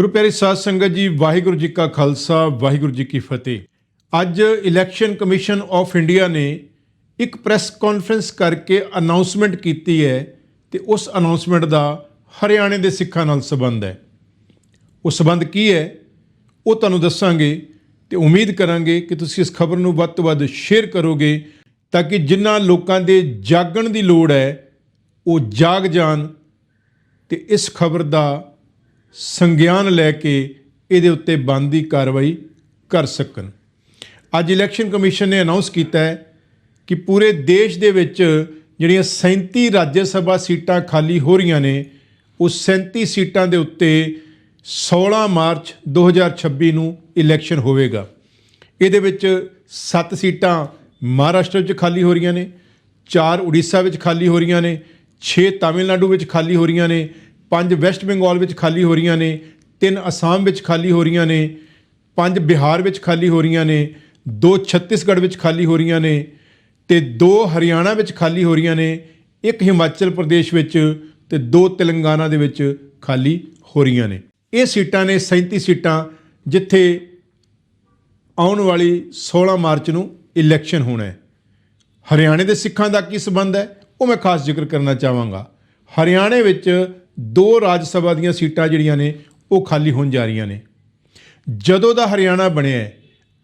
ਗੁਰੂ ਪਿਆਰੀ ਸਾਧ ਸੰਗਤ ਜੀ, ਵਾਹਿਗੁਰੂ ਜੀ ਕਾ ਖਾਲਸਾ, ਵਾਹਿਗੁਰੂ ਜੀ ਕੀ ਫਤਿਹ। ਅੱਜ ਇਲੈਕਸ਼ਨ ਕਮਿਸ਼ਨ ਆਫ ਇੰਡੀਆ ਨੇ ਇੱਕ ਪ੍ਰੈਸ ਕਾਨਫਰੰਸ ਕਰਕੇ ਅਨਾਉਂਸਮੈਂਟ ਕੀਤੀ ਹੈ ਤੇ ਉਸ ਅਨਾਉਂਸਮੈਂਟ ਦਾ ਹਰਿਆਣੇ ਦੇ ਸਿੱਖਾਂ ਨਾਲ ਸੰਬੰਧ ਹੈ। ਉਹ ਸੰਬੰਧ ਕੀ ਹੈ? ਉਹ ਤੁਹਾਨੂੰ ਦੱਸਾਂਗੇ ਤੇ ਉਮੀਦ ਕਰਾਂਗੇ ਕਿ ਤੁਸੀਂ ਇਸ ਖਬਰ ਨੂੰ ਵੱਧ ਤੋਂ ਵੱਧ ਸ਼ੇਅਰ ਕਰੋਗੇ ਤਾਂ ਕਿ ਜਿਨ੍ਹਾਂ ਲੋਕਾਂ ਦੇ ਜਾਗਣ ਦੀ ਲੋੜ ਹੈ, ਉਹ ਜਾਗ ਜਾਣ ਤੇ ਇਸ ਖਬਰ ਦਾ ਸੰਗਿਆਨ ਲੈ ਕੇ ਇਹਦੇ ਉੱਤੇ ਬਣਦੀ ਕਾਰਵਾਈ ਕਰ ਸਕਣ। ਅੱਜ ਇਲੈਕਸ਼ਨ ਕਮਿਸ਼ਨ ਨੇ ਅਨਾਉਂਸ ਕੀਤਾ ਹੈ ਕਿ ਪੂਰੇ ਦੇਸ਼ ਦੇ ਵਿੱਚ ਜਿਹੜੀਆਂ 37 ਰਾਜ ਸਭਾ ਸੀਟਾਂ ਖਾਲੀ ਹੋ ਰਹੀਆਂ ਨੇ ਉਹ 37 ਸੀਟਾਂ ਦੇ ਉੱਤੇ 16 ਮਾਰਚ 2026 ਨੂੰ ਇਲੈਕਸ਼ਨ ਹੋਵੇਗਾ। ਇਹਦੇ ਵਿੱਚ 7 ਸੀਟਾਂ ਮਹਾਰਾਸ਼ਟਰ ਵਿੱਚ ਖਾਲੀ ਹੋ ਰਹੀਆਂ ਨੇ 4 ਉੜੀਸਾ ਵਿੱਚ ਖਾਲੀ ਹੋ ਰਹੀਆਂ ਨੇ 6 ਤਾਮਿਲਨਾਡੂ ਵਿੱਚ ਖਾਲੀ ਹੋ ਰਹੀਆਂ ਨੇ ਪੰਜ ਵੈਸਟ ਬੰਗਾਲ ਵਿੱਚ ਖਾਲੀ ਹੋ ਰਹੀਆਂ ਨੇ, ਤਿੰਨ ਅਸਾਮ ਵਿੱਚ ਖਾਲੀ ਹੋ ਰਹੀਆਂ ਨੇ, ਪੰਜ ਬਿਹਾਰ ਵਿੱਚ ਖਾਲੀ ਹੋ ਰਹੀਆਂ ਨੇ, ਦੋ ਛੱਤੀਸਗੜ੍ਹ ਵਿੱਚ ਖਾਲੀ ਹੋ ਰਹੀਆਂ ਨੇ ਤੇ ਦੋ ਹਰਿਆਣਾ ਵਿੱਚ ਖਾਲੀ ਹੋ ਰਹੀਆਂ ਨੇ, ਇੱਕ ਹਿਮਾਚਲ ਪ੍ਰਦੇਸ਼ ਵਿੱਚ ਤੇ ਦੋ ਤੇਲੰਗਾਨਾ ਦੇ ਵਿੱਚ ਖਾਲੀ ਹੋ ਰਹੀਆਂ ਨੇ। ਇਹ ਸੀਟਾਂ ਨੇ 37 ਸੀਟਾਂ, ਜਿੱਥੇ ਆਉਣ ਵਾਲੀ 16 ਮਾਰਚ ਨੂੰ ਇਲੈਕਸ਼ਨ ਹੋਣਾ ਹੈ। ਹਰਿਆਣੇ ਦੇ ਸਿੱਖਾਂ ਦਾ ਕੀ ਸਬੰਧ ਹੈ, ਉਹ ਮੈਂ ਖਾਸ ਜ਼ਿਕਰ ਕਰਨਾ ਚਾਹਾਂਗਾ। ਹਰਿਆਣੇ ਵਿੱਚ ਦੋ ਰਾਜ ਸਭਾ ਦੀਆਂ ਸੀਟਾਂ ਜਿਹੜੀਆਂ ਨੇ, ਉਹ ਖਾਲੀ ਹੋਣ ਜਾ ਰਹੀਆਂ ਨੇ। ਜਦੋਂ ਦਾ ਹਰਿਆਣਾ ਬਣਿਆ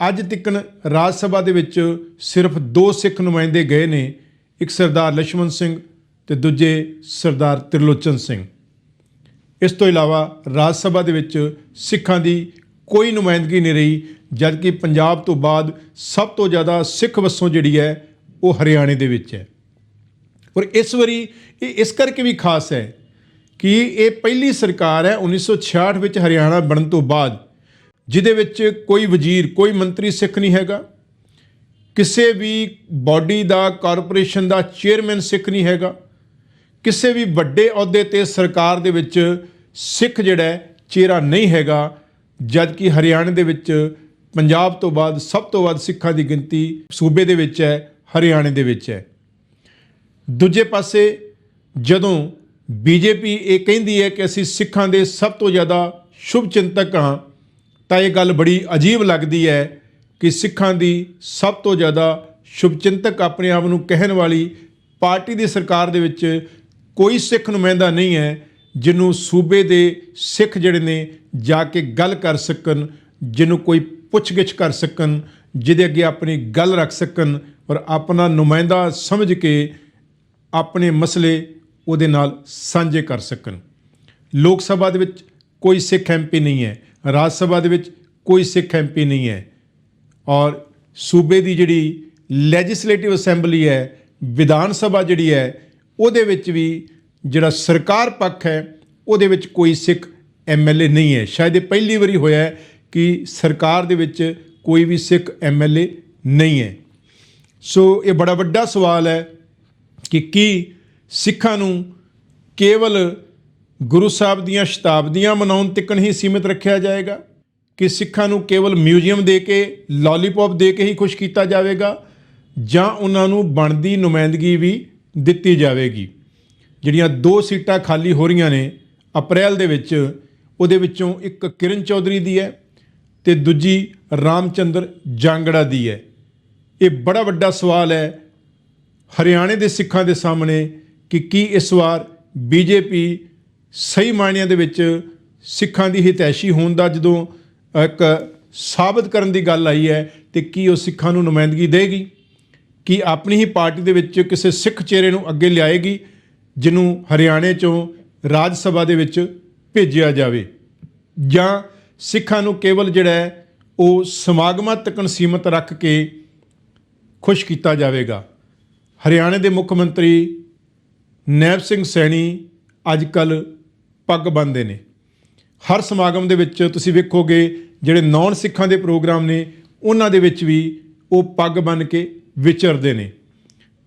ਅੱਜ ਤੱਕਨ ਰਾਜ ਸਭਾ ਦੇ ਵਿੱਚ ਸਿਰਫ ਦੋ ਸਿੱਖ ਨੁਮਾਇੰਦੇ ਗਏ ਨੇ, ਇੱਕ ਸਰਦਾਰ ਲక్ష్మణ ਸਿੰਘ ਤੇ ਦੂਜੇ ਸਰਦਾਰ ਤ੍ਰਿਲੋਚਨ ਸਿੰਘ। ਇਸ ਤੋਂ ਇਲਾਵਾ ਰਾਜ ਸਭਾ ਦੇ ਵਿੱਚ ਸਿੱਖਾਂ ਦੀ ਕੋਈ ਨੁਮਾਇੰਦਗੀ ਨਹੀਂ ਰਹੀ, ਜਦਕਿ ਪੰਜਾਬ ਤੋਂ ਬਾਅਦ ਸਭ ਤੋਂ ਜ਼ਿਆਦਾ ਸਿੱਖ ਵਸੋਂ ਜਿਹੜੀ ਹੈ, ਉਹ ਹਰਿਆਣੇ ਦੇ ਵਿੱਚ ਹੈ। ਔਰ ਇਸ ਵਾਰੀ ਇਹ ਇਸ ਕਰਕੇ ਵੀ ਖਾਸ ਹੈ ਕਿ ਇਹ ਪਹਿਲੀ ਸਰਕਾਰ ਹੈ 1966 ਵਿੱਚ ਹਰਿਆਣਾ ਬਣਨ ਤੋਂ ਬਾਅਦ, ਜਿਹਦੇ ਵਿੱਚ ਕੋਈ ਵਜ਼ੀਰ, ਕੋਈ ਮੰਤਰੀ ਸਿੱਖ ਨਹੀਂ ਹੈਗਾ, ਕਿਸੇ ਵੀ ਬਾਡੀ ਦਾ, ਕਾਰਪੋਰੇਸ਼ਨ ਦਾ ਚੇਅਰਮੈਨ ਸਿੱਖ ਨਹੀਂ ਹੈਗਾ, ਕਿਸੇ ਵੀ ਵੱਡੇ ਅਹੁਦੇ ਤੇ ਸਰਕਾਰ ਦੇ ਵਿੱਚ ਸਿੱਖ ਜਿਹੜਾ ਚਿਹਰਾ ਨਹੀਂ ਹੈਗਾ ਜਦ ਕਿ ਹਰਿਆਣਾ ਦੇ ਵਿੱਚ ਪੰਜਾਬ ਤੋਂ ਬਾਅਦ ਸਭ ਤੋਂ ਵੱਧ ਸਿੱਖਾਂ ਦੀ ਗਿਣਤੀ ਸੂਬੇ ਦੇ ਵਿੱਚ ਹੈ, ਹਰਿਆਣੇ ਦੇ ਵਿੱਚ ਹੈ। ਦੂਜੇ ਪਾਸੇ ਜਦੋਂ ਬੀਜੇਪੀ ਇਹ ਕਹਿੰਦੀ ਹੈ ਕਿ ਅਸੀਂ ਸਿੱਖਾਂ ਦੇ ਸਭ ਤੋਂ ਜ਼ਿਆਦਾ ਸ਼ੁਭ ਚਿੰਤਕ ਹਾਂ। ਤਾਂ ਇਹ ਗੱਲ ਬੜੀ ਅਜੀਬ ਲੱਗਦੀ ਹੈ ਕਿ ਸਿੱਖਾਂ ਦੀ ਸਭ ਤੋਂ ਜ਼ਿਆਦਾ ਸ਼ੁਭ ਚਿੰਤਕ ਆਪਣੇ ਆਪ ਨੂੰ ਕਹਿਣ ਵਾਲੀ ਪਾਰਟੀ ਦੀ ਸਰਕਾਰ ਦੇ ਵਿੱਚ ਕੋਈ ਸਿੱਖ ਨੁਮਾਇੰਦਾ ਨਹੀਂ ਹੈ, ਜਿਹਨੂੰ ਸੂਬੇ ਦੇ ਸਿੱਖ ਜਿਹੜੇ ਨੇ ਜਾ ਕੇ ਗੱਲ ਕਰ ਸਕਣ, ਜਿਹਨੂੰ ਕੋਈ ਪੁੱਛਗਿੱਛ ਕਰ ਸਕਣ, ਜਿਹਦੇ ਅੱਗੇ ਆਪਣੀ ਗੱਲ ਰੱਖ ਸਕਣ ਔਰ ਆਪਣਾ ਨੁਮਾਇੰਦਾ ਸਮਝ ਕੇ ਆਪਣੇ ਮਸਲੇ ਉਹਦੇ ਨਾਲ ਸਾਂਝੇ ਕਰ ਸਕਣ। ਲੋਕ ਸਭਾ ਦੇ ਵਿੱਚ ਕੋਈ ਸਿੱਖ ਐਮਪੀ ਨਹੀਂ ਹੈ। ਰਾਜ ਸਭਾ ਦੇ ਵਿੱਚ ਕੋਈ ਸਿੱਖ ਐਮਪੀ ਨਹੀਂ ਹੈ। ਔਰ ਸੂਬੇ ਦੀ ਜਿਹੜੀ ਲੈਜਿਸਲੇਟਿਵ ਅਸੈਂਬਲੀ ਹੈ, ਵਿਧਾਨ ਸਭਾ ਜਿਹੜੀ ਹੈ, ਉਹਦੇ ਵਿੱਚ ਵੀ ਜਿਹੜਾ ਸਰਕਾਰ ਪੱਖ ਹੈ, ਉਹਦੇ ਵਿੱਚ ਕੋਈ ਸਿੱਖ ਐਮਐਲਏ ਨਹੀਂ ਹੈ। ਸ਼ਾਇਦ ਇਹ ਪਹਿਲੀ ਵਾਰੀ ਹੋਇਆ ਹੈ ਕਿ ਸਰਕਾਰ ਦੇ ਵਿੱਚ ਕੋਈ ਵੀ ਸਿੱਖ ਐਮਐਲਏ ਨਹੀਂ ਹੈ। ਸੋ ਇਹ ਬੜਾ ਵੱਡਾ ਸਵਾਲ ਹੈ ਕਿ ਕੀ ਸਿੱਖਾਂ ਨੂੰ ਕੇਵਲ ਗੁਰੂ ਸਾਹਿਬ ਦੀਆਂ ਸ਼ਤਾਬਦੀਆਂ ਮਨਾਉਣ ਤੱਕਣ ਹੀ ਸੀਮਿਤ ਰੱਖਿਆ ਜਾਏਗਾ, ਕਿ ਸਿੱਖਾਂ ਨੂੰ ਕੇਵਲ ਮਿਊਜ਼ੀਅਮ ਦੇ ਕੇ ਲਾਲੀਪੌਪ ਦੇ ਕੇ ਹੀ ਖੁਸ਼ ਕੀਤਾ ਜਾਵੇਗਾ, ਜਾਂ ਉਹਨਾਂ ਨੂੰ ਬਣਦੀ ਨੁਮਾਇੰਦਗੀ ਵੀ ਦਿੱਤੀ ਜਾਵੇਗੀ। ਜਿਹੜੀਆਂ ਦੋ ਸੀਟਾਂ ਖਾਲੀ ਹੋ ਰਹੀਆਂ ਨੇ ਅਪ੍ਰੈਲ ਦੇ ਵਿੱਚ, ਉਹਦੇ ਵਿੱਚੋਂ ਇੱਕ ਕਿਰਨ ਚੌਧਰੀ ਦੀ ਹੈ ਤੇ ਦੂਜੀ ਰਾਮਚੰਦਰ ਜਾਂਗੜਾ ਦੀ ਹੈ। ਇਹ ਬੜਾ ਵੱਡਾ ਸਵਾਲ ਹੈ, ਹਰਿਆਣੇ ਦੇ ਸਿੱਖਾਂ ਦੇ ਸਾਹਮਣੇ ਕਿ ਕੀ ਇਸ ਵਾਰ ਬੀਜੇਪੀ ਸਹੀ ਮਾਇਨਿਆਂ ਦੇ ਵਿੱਚ ਸਿੱਖਾਂ ਦੀ ਹਿਤੈਸ਼ੀ ਹੋਣ ਦਾ ਜਦੋਂ ਇੱਕ ਸਾਬਤ ਕਰਨ ਦੀ ਗੱਲ ਆਈ ਹੈ ਤੇ ਕੀ ਉਹ ਸਿੱਖਾਂ ਨੂੰ ਨੁਮਾਇੰਦਗੀ ਦੇਗੀ? ਕੀ ਆਪਣੀ ਹੀ ਪਾਰਟੀ ਦੇ ਵਿੱਚ ਕਿਸੇ ਸਿੱਖ ਚਿਹਰੇ ਨੂੰ ਅੱਗੇ ਲਿਆਏਗੀ, ਜਿਹਨੂੰ ਹਰਿਆਣੇ ਚੋਂ ਰਾਜ ਸਭਾ ਦੇ ਵਿੱਚ ਭੇਜਿਆ ਜਾਵੇ? ਜਾਂ ਸਿੱਖਾਂ ਨੂੰ ਕੇਵਲ ਜਿਹੜਾ ਉਹ ਸਮਾਗਮਾਂ ਤੱਕ ਸੀਮਤ ਰੱਖ ਕੇ ਖੁਸ਼ ਕੀਤਾ ਜਾਵੇਗਾ? ਹਰਿਆਣੇ ਦੇ ਮੁੱਖ ਮੰਤਰੀ ਨੈਬ ਸਿੰਘ ਸੈਣੀ ਅੱਜ ਕੱਲ ਪੱਗ ਬੰਨਦੇ ਨੇ। ਹਰ ਸਮਾਗਮ ਦੇ ਵਿੱਚ ਤੁਸੀਂ ਵੇਖੋਗੇ, ਜਿਹੜੇ ਨੌਨ ਸਿੱਖਾਂ ਦੇ ਪ੍ਰੋਗਰਾਮ ਨੇ, ਉਹਨਾਂ ਦੇ ਵਿੱਚ ਵੀ ਉਹ ਪੱਗ ਬੰਨ ਕੇ ਵਿਚਰਦੇ ਨੇ।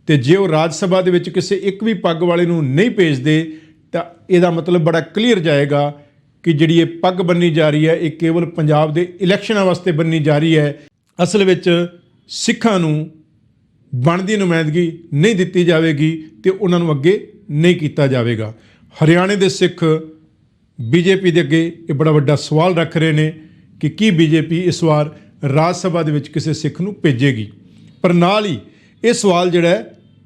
ਤੇ ਜੇ ਉਹ ਰਾਜ ਸਭਾ ਦੇ ਵਿੱਚ ਕਿਸੇ ਇੱਕ ਵੀ ਪੱਗ ਵਾਲੇ ਨੂੰ ਨਹੀਂ ਭੇਜਦੇ, ਤਾਂ ਇਹਦਾ ਮਤਲਬ ਬੜਾ ਕਲੀਅਰ ਜਾਏਗਾ ਕਿ ਜਿਹੜੀ ਇਹ ਪੱਗ ਬੰਨੀ ਜਾ ਰਹੀ ਹੈ, ਇਹ ਕੇਵਲ ਪੰਜਾਬ ਦੇ ਇਲੈਕਸ਼ਨਾਂ ਵਾਸਤੇ ਬੰਨੀ ਜਾ ਰਹੀ ਹੈ। ਅਸਲ ਵਿੱਚ ਸਿੱਖਾਂ ਨੂੰ ਬਣਦੀ ਨੁਮਾਇੰਦਗੀ ਨਹੀਂ ਦਿੱਤੀ ਜਾਵੇਗੀ ਤੇ ਉਹਨਾਂ ਨੂੰ ਅੱਗੇ ਨਹੀਂ ਕੀਤਾ ਜਾਵੇਗਾ। ਹਰਿਆਣੇ ਦੇ ਸਿੱਖ ਬੀਜੇਪੀ ਦੇ ਅੱਗੇ ਇਹ ਬੜਾ ਵੱਡਾ ਸਵਾਲ ਰੱਖ ਰਹੇ ਨੇ ਕਿ ਕੀ ਬੀਜੇਪੀ ਇਸ ਵਾਰ ਰਾਜ ਸਭਾ ਦੇ ਵਿੱਚ ਕਿਸੇ ਸਿੱਖ ਨੂੰ ਭੇਜੇਗੀ? ਪਰ ਨਾਲ ਹੀ ਇਹ ਸਵਾਲ ਜਿਹੜਾ ਹੈ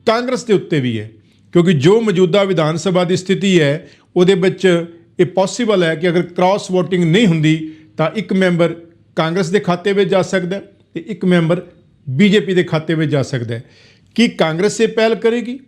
ਕਾਂਗਰਸ ਦੇ ਉੱਤੇ ਵੀ ਹੈ, ਕਿਉਂਕਿ ਜੋ ਮੌਜੂਦਾ ਵਿਧਾਨ ਸਭਾ ਦੀ ਸਥਿਤੀ ਹੈ, ਉਹਦੇ ਵਿੱਚ ਇਹ ਪੋਸੀਬਲ ਹੈ ਕਿ ਅਗਰ ਕ੍ਰਾਸ ਵੋਟਿੰਗ ਨਹੀਂ ਹੁੰਦੀ ਤਾਂ ਇੱਕ ਮੈਂਬਰ ਕਾਂਗਰਸ ਦੇ ਖਾਤੇ ਵਿੱਚ ਜਾ ਸਕਦਾ ਹੈ ਤੇ ਇੱਕ ਮੈਂਬਰ ਬੀਜੇਪੀ ਦੇ ਖਾਤੇ ਵਿੱਚ ਜਾ ਸਕਦਾ ਹੈ। ਕੀ ਕਾਂਗਰਸ ਇਹ ਪਹਿਲ ਕਰੇਗੀ?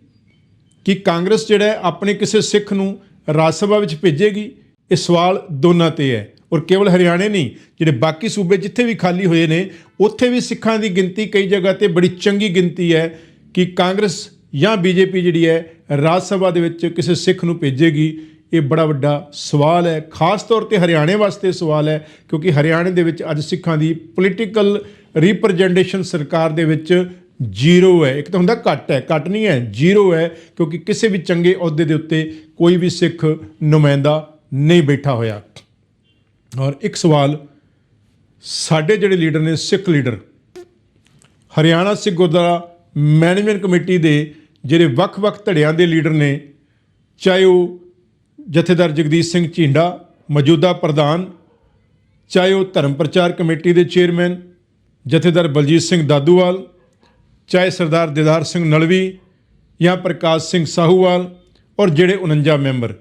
ਕਿ ਕਾਂਗਰਸ ਜਿਹੜਾ ਆਪਣੇ ਕਿਸੇ ਸਿੱਖ ਨੂੰ ਰਾਜ ਸਭਾ ਵਿੱਚ ਭੇਜੇਗੀ? ਇਹ ਸਵਾਲ ਦੋਨਾਂ ਤੇ ਹੈ ਔਰ ਕੇਵਲ ਹਰਿਆਣੇ ਨਹੀਂ, ਜਿਹੜੇ ਬਾਕੀ ਸੂਬੇ ਜਿੱਥੇ ਵੀ ਖਾਲੀ ਹੋਏ ਨੇ, ਉੱਥੇ ਵੀ ਸਿੱਖਾਂ ਦੀ ਗਿਣਤੀ ਕਈ ਜਗ੍ਹਾ ਤੇ ਬੜੀ ਚੰਗੀ ਗਿਣਤੀ ਹੈ ਕਿ ਕਾਂਗਰਸ ਜਾਂ ਬੀਜੇਪੀ ਜਿਹੜੀ ਹੈ ਰਾਜ ਸਭਾ ਦੇ ਵਿੱਚ ਕਿਸੇ ਸਿੱਖ ਨੂੰ ਭੇਜੇਗੀ। ਇਹ ਬੜਾ ਵੱਡਾ ਸਵਾਲ ਹੈ। ਖਾਸ ਤੌਰ ਤੇ ਹਰਿਆਣੇ ਵਾਸਤੇ ਸਵਾਲ ਹੈ ਕਿਉਂਕਿ ਹਰਿਆਣੇ ਦੇ ਵਿੱਚ ਅੱਜ ਸਿੱਖਾਂ ਦੀ ਪੋਲੀਟੀਕਲ ਰਿਪਰੈਜ਼ੈਂਟੇਸ਼ਨ ਸਰਕਾਰ ਦੇ ਵਿੱਚ ਜ਼ੀਰੋ ਹੈ। ਇੱਕ ਤਾਂ ਹੁੰਦਾ ਘੱਟ ਹੈ, ਘੱਟ ਨਹੀਂ ਹੈ, ਜ਼ੀਰੋ ਹੈ, ਕਿਉਂਕਿ ਕਿਸੇ ਵੀ ਚੰਗੇ ਅਹੁਦੇ ਦੇ ਉੱਤੇ ਕੋਈ ਵੀ ਸਿੱਖ ਨੁਮਾਇੰਦਾ ਨਹੀਂ ਬੈਠਾ ਹੋਇਆ। ਔਰ ਇੱਕ ਸਵਾਲ, ਸਾਡੇ ਜਿਹੜੇ ਲੀਡਰ ਨੇ, Sikh leader, Haryana Sikh gurdwara management committee ਦੇ ਜਿਹੜੇ ਵੱਖ-ਵੱਖ ਧੜਿਆਂ ਦੇ ਲੀਡਰ ਨੇ, ਚਾਹੇ ਉਹ ਜਥੇਦਾਰ ਜਗਦੀਸ਼ ਸਿੰਘ ਝੀਂਡਾ ਮੌਜੂਦਾ ਪ੍ਰਧਾਨ, ਚਾਹੇ ਉਹ ਧਰਮ ਪ੍ਰਚਾਰ ਕਮੇਟੀ ਦੇ ਚੇਅਰਮੈਨ ਜਥੇਦਾਰ ਬਲਜੀਤ ਸਿੰਘ ਦਾਦੂਵਾਲ, ਚਾਹੇ ਸਰਦਾਰ ਦਿਦਾਰ ਸਿੰਘ ਨਲਵੀ ਜਾਂ ਪ੍ਰਕਾਸ਼ ਸਿੰਘ ਸਾਹੂਵਾਲ ਔਰ ਜਿਹੜੇ 49 ਮੈਂਬਰ,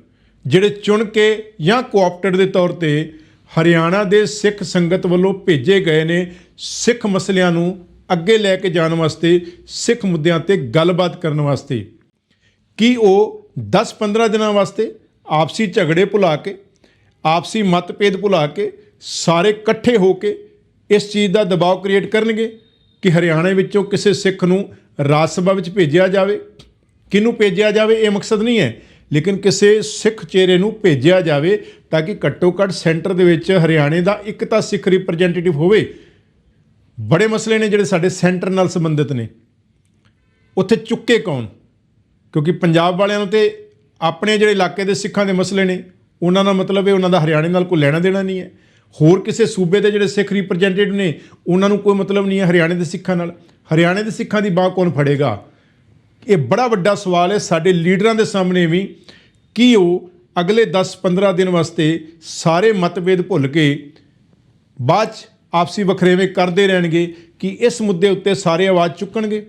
ਜਿਹੜੇ ਚੁਣ ਕੇ ਜਾਂ ਕੋਆਪਟਡ ਦੇ ਤੌਰ ਤੇ ਹਰਿਆਣਾ ਦੇ ਸਿੱਖ ਸੰਗਤ ਵੱਲੋਂ ਭੇਜੇ ਗਏ ਨੇ ਸਿੱਖ ਮਸਲਿਆਂ ਨੂੰ ਅੱਗੇ ਲੈ ਕੇ ਜਾਣ ਵਾਸਤੇ, ਸਿੱਖ ਮੁੱਦਿਆਂ ਤੇ ਗੱਲਬਾਤ ਕਰਨ ਵਾਸਤੇ। ਕੀ ਉਹ 10-15 ਦਿਨਾਂ ਵਾਸਤੇ ਆਪਸੀ ਝਗੜੇ ਭੁਲਾ ਕੇ, ਆਪਸੀ ਮਤਭੇਦ ਭੁਲਾ ਕੇ, ਸਾਰੇ ਇਕੱਠੇ ਹੋ ਕੇ ਇਸ ਚੀਜ਼ ਦਾ ਦਬਾਅ ਕ੍ਰੀਏਟ ਕਰਨਗੇ ਕਿ ਹਰਿਆਣੇ ਵਿੱਚੋਂ ਕਿਸੇ ਸਿੱਖ ਨੂੰ ਰਾਜ ਸਭਾ ਵਿੱਚ ਭੇਜਿਆ ਜਾਵੇ। ਕਿਹਨੂੰ ਭੇਜਿਆ ਜਾਵੇ ਇਹ ਮਕਸਦ ਨਹੀਂ ਹੈ, ਲੇਕਿਨ ਕਿਸੇ ਸਿੱਖ ਚਿਹਰੇ ਨੂੰ ਭੇਜਿਆ ਜਾਵੇ ਤਾਂ ਕਿ ਘੱਟੋ ਘੱਟ ਸੈਂਟਰ ਦੇ ਵਿੱਚ ਹਰਿਆਣੇ ਦਾ ਇੱਕ ਤਾਂ ਸਿੱਖ ਰਿਪਰੈਜ਼ੈਂਟੇਟਿਵ ਹੋਵੇ। ਬੜੇ ਮਸਲੇ ਨੇ ਜਿਹੜੇ ਸਾਡੇ ਸੈਂਟਰ ਨਾਲ ਸੰਬੰਧਿਤ ਨੇ। ਉੱਥੇ ਚੁੱਕੇ ਕੌਣ? ਕਿਉਂਕਿ ਪੰਜਾਬ ਵਾਲਿਆਂ ਨੂੰ ਤੇ ਆਪਣੇ ਜਿਹੜੇ ਇਲਾਕੇ ਦੇ ਸਿੱਖਾਂ ਦੇ ਮਸਲੇ ਨੇ, ਉਹਨਾਂ ਦਾ ਮਤਲਬ ਹੈ ਉਹਨਾਂ ਦਾ ਹਰਿਆਣੇ ਨਾਲ ਕੋਈ ਲੈਣਾ ਦੇਣਾ ਨਹੀਂ ਹੈ। ਹੋਰ ਕਿਸੇ ਸੂਬੇ ਦੇ ਜਿਹੜੇ ਸਿੱਖ ਰਿਪਰੈਜ਼ੈਂਟੇਟਿਵ ਨੇ, ਉਹਨਾਂ ਨੂੰ ਕੋਈ ਮਤਲਬ ਨਹੀਂ ਹੈ ਹਰਿਆਣੇ ਦੇ ਸਿੱਖਾਂ ਨਾਲ। ਹਰਿਆਣੇ ਦੇ ਸਿੱਖਾਂ ਦੀ ਬਾਹ ਕੌਣ ਫੜੇਗਾ? ਇਹ ਬੜਾ ਵੱਡਾ ਸਵਾਲ ਹੈ ਸਾਡੇ ਲੀਡਰਾਂ ਦੇ ਸਾਹਮਣੇ ਵੀ। ਕਿ ਉਹ ਅਗਲੇ 10-15 ਦਿਨ ਵਾਸਤੇ ਸਾਰੇ ਮਤਭੇਦ ਭੁੱਲ ਕੇ ਬਾਅਦ 'ਚ ਆਪਸੀ ਵਖਰੇਵੇਂ ਕਰਦੇ ਰਹਿਣਗੇ ਕਿ ਇਸ ਮੁੱਦੇ ਉੱਤੇ ਸਾਰੇ ਆਵਾਜ਼ ਚੁੱਕਣਗੇ?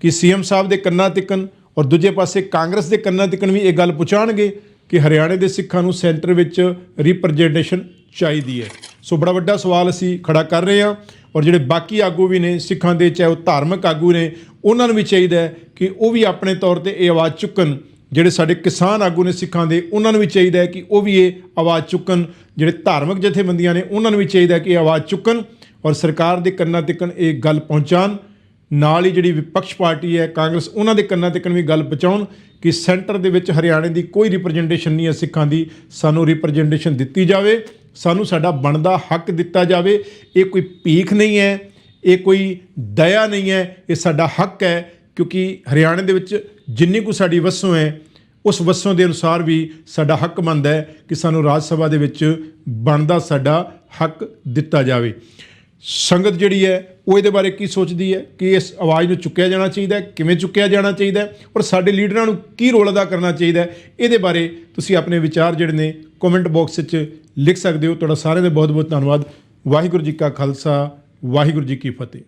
ਕਿ ਸੀਐਮ ਸਾਹਿਬ ਦੇ ਕੰਨਾਂ ਤਿੱਕਣ ਔਰ ਦੂਜੇ ਪਾਸੇ ਕਾਂਗਰਸ ਦੇ ਕੰਨਾਂ ਤਿੱਕਣ ਵੀ ਇਹ ਗੱਲ ਪਹੁੰਚਾਣਗੇ ਕਿ ਹਰਿਆਣੇ ਦੇ ਸਿੱਖਾਂ ਨੂੰ ਸੈਂਟਰ ਵਿੱਚ ਰਿਪਰੈਜ਼ੈਂਟੇਸ਼ਨ ਚਾਹੀਦੀ ਹੈ। ਸੋ ਬੜਾ ਵੱਡਾ ਸਵਾਲ ਅਸੀਂ ਖੜਾ ਕਰ ਰਹੇ ਹਾਂ ਔਰ ਜਿਹੜੇ ਬਾਕੀ ਆਗੂ ਵੀ ਨੇ, ਸਿੱਖਾਂ ਦੇ, ਚਾਹੇ ਉਹ ਧਾਰਮਿਕ ਆਗੂ ਨੇ, ਉਹਨਾਂ ਨੂੰ ਵੀ ਚਾਹੀਦਾ ਹੈ ਕਿ ਉਹ ਵੀ ਆਪਣੇ ਤੌਰ ਤੇ ਇਹ ਆਵਾਜ਼ ਚੁੱਕਣ। ਜਿਹੜੇ ਸਾਡੇ ਕਿਸਾਨ ਆਗੂ ਨੇ, ਸਿੱਖਾਂ ਦੇ, ਉਹਨਾਂ ਨੂੰ ਵੀ ਚਾਹੀਦਾ ਹੈ ਕਿ ਉਹ ਵੀ ਇਹ ਆਵਾਜ਼ ਚੁੱਕਣ। ਜਿਹੜੇ ਧਾਰਮਿਕ ਜਥੇਬੰਦੀਆਂ ਨੇ, ਉਹਨਾਂ ਨੂੰ ਵੀ ਚਾਹੀਦਾ ਹੈ ਕਿ ਇਹ ਆਵਾਜ਼ ਚੁੱਕਣ ਔਰ ਸਰਕਾਰ ਦੇ ਕੰਨਾਂ ਤੱਕਣ ਇਹ ਗੱਲ ਪਹੁੰਚਾਉਣ। ਨਾਲ ਹੀ ਜਿਹੜੀ ਵਿਪਕਸ਼ ਪਾਰਟੀ ਹੈ, ਕਾਂਗਰਸ, ਉਹਨਾਂ ਦੇ ਕੰਨਾਂ ਤੱਕਣ ਵੀ ਗੱਲ ਪਹੁੰਚਾਉਣ ਕਿ ਸੈਂਟਰ ਦੇ ਵਿੱਚ ਹਰਿਆਣੇ ਦੀ ਕੋਈ ਰਿਪਰੈਜ਼ੈਂਟੇਸ਼ਨ ਨਹੀਂ ਹੈ ਸਿੱਖਾਂ ਦੀ। ਸਾਨੂੰ ਰਿਪਰੈਜ਼ੈਂਟੇਸ਼ਨ ਦਿੱਤੀ ਜਾਵੇ। ਸਾਨੂੰ ਸਾਡਾ ਬਣਦਾ ਹੱਕ ਦਿੱਤਾ ਜਾਵੇ। ਇਹ ਕੋਈ ਭੀਖ ਨਹੀਂ ਹੈ, ਇਹ ਕੋਈ ਦਇਆ ਨਹੀਂ ਹੈ, ਇਹ ਸਾਡਾ ਹੱਕ ਹੈ ਕਿਉਂਕਿ ਹਰਿਆਣੇ ਦੇ ਵਿੱਚ ਜਿੰਨੀ ਕੁ ਸਾਡੀ ਵਸੋਂ ਹੈ, ਉਸ ਵਸੋਂ ਦੇ ਅਨੁਸਾਰ ਵੀ ਸਾਡਾ ਹੱਕ ਬਣਦਾ ਹੈ ਕਿ ਸਾਨੂੰ ਰਾਜ ਸਭਾ ਦੇ ਵਿੱਚ ਬਣਦਾ ਸਾਡਾ ਹੱਕ ਦਿੱਤਾ ਜਾਵੇ। ਸੰਗਤ ਜਿਹੜੀ ਹੈ, ਉਹ ਇਹਦੇ ਬਾਰੇ ਕੀ ਸੋਚਦੀ ਹੈ? ਕਿ ਇਸ ਆਵਾਜ਼ ਨੂੰ ਚੁੱਕਿਆ ਜਾਣਾ ਚਾਹੀਦਾ ਹੈ? ਕਿਵੇਂ ਚੁੱਕਿਆ ਜਾਣਾ ਚਾਹੀਦਾ ਹੈ? ਔਰ ਸਾਡੇ ਲੀਡਰਾਂ ਨੂੰ ਕੀ ਰੋਲ ਅਦਾ ਕਰਨਾ ਚਾਹੀਦਾ ਹੈ? ਇਹਦੇ ਬਾਰੇ ਤੁਸੀਂ ਆਪਣੇ ਵਿਚਾਰ ਜਿਹੜੇ ਨੇ ਕਮੈਂਟ ਬਾਕਸ ਵਿੱਚ ਲਿਖ ਸਕਦੇ ਹੋ। ਤੁਹਾਡਾ ਸਾਰਿਆਂ ਦਾ ਬਹੁਤ ਬਹੁਤ ਧੰਨਵਾਦ। ਵਾਹਿਗੁਰੂ ਜੀ ਕਾ ਖਾਲਸਾ, ਵਾਹਿਗੁਰੂ ਜੀ ਕੀ ਫਤਿਹ।